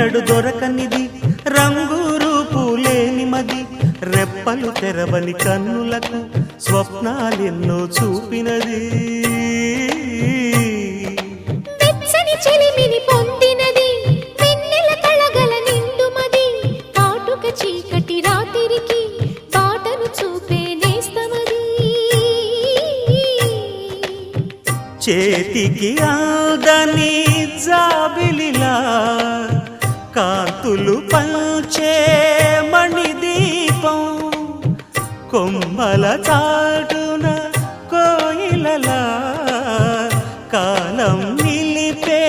చూపులకెన్నడు దొరకనిది. రంగు రూపు లేని మది. రెప్పలు తెరవని కన్నులకు స్వప్నాలెన్నో చూపినది. చీకటి రాత్రికి బాటను చూపే నేస్తమది. చేతికి ఆదని జాబిలిలా కాంతులు పంచే మణిదీపం కొమ్మల చాటున కోయిలలా కాలం నిలిపే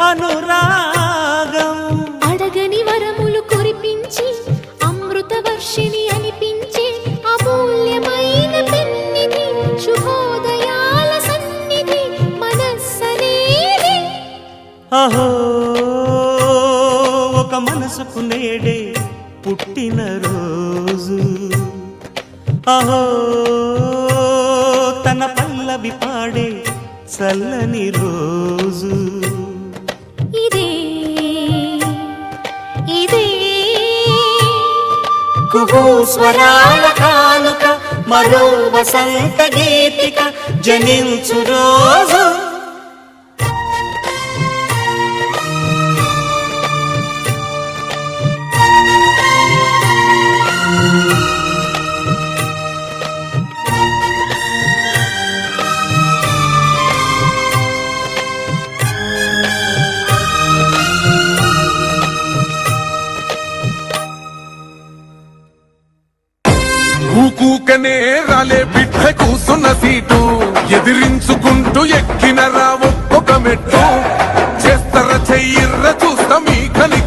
అనురాగం. అడగని వరములు కురిపించి అమృత వర్షిని అనిపించే అమూల్యమైన పెన్నిధి శుభోదయాల సన్నిధి మనస్సనేది. అహో! మనసుకు నేడే పుట్టిన రోజు. అహో తన పల్లవి పాడే చల్లని రోజు. ఇదే ఇదే. కుహు స్వరాల కానుక మరో వసంత గీతిక జనించు రోజు. ఊకూకనే రాలే బిడ్డ కూసున్న సీటు. ఎదిరించుకుంటూ ఎక్కిన రా ఒక్కొక్క మెట్టు. చేస్తర చెయ్యిర్ర చూస్తా మీ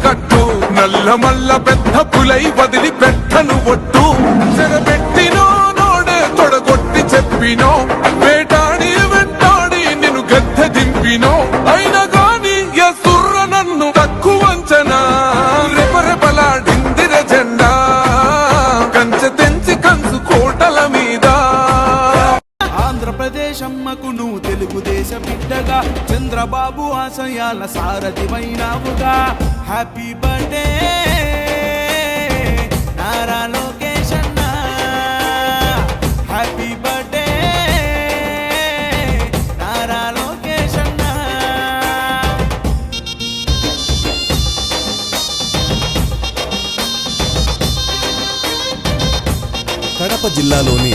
కట్టు నల్ల మల్ల పెద్ద పులై వదిలి పెట్టను ఒట్టు. చెరబెట్టినో నోడే తొడగొట్టి చెప్పినో ఆంధ్రప్రదేశ్ అమ్మకు నువ్వు తెలుగుదేశ బిడ్డగా. చంద్రబాబు ఆశయాల సారథివైనావుగా. హ్యాపీ బర్త్డే నారా లోకేష్ అన్న హ్యాపీ బర్త్డే నారా లోకేష్ అన్న కడప జిల్లాలోని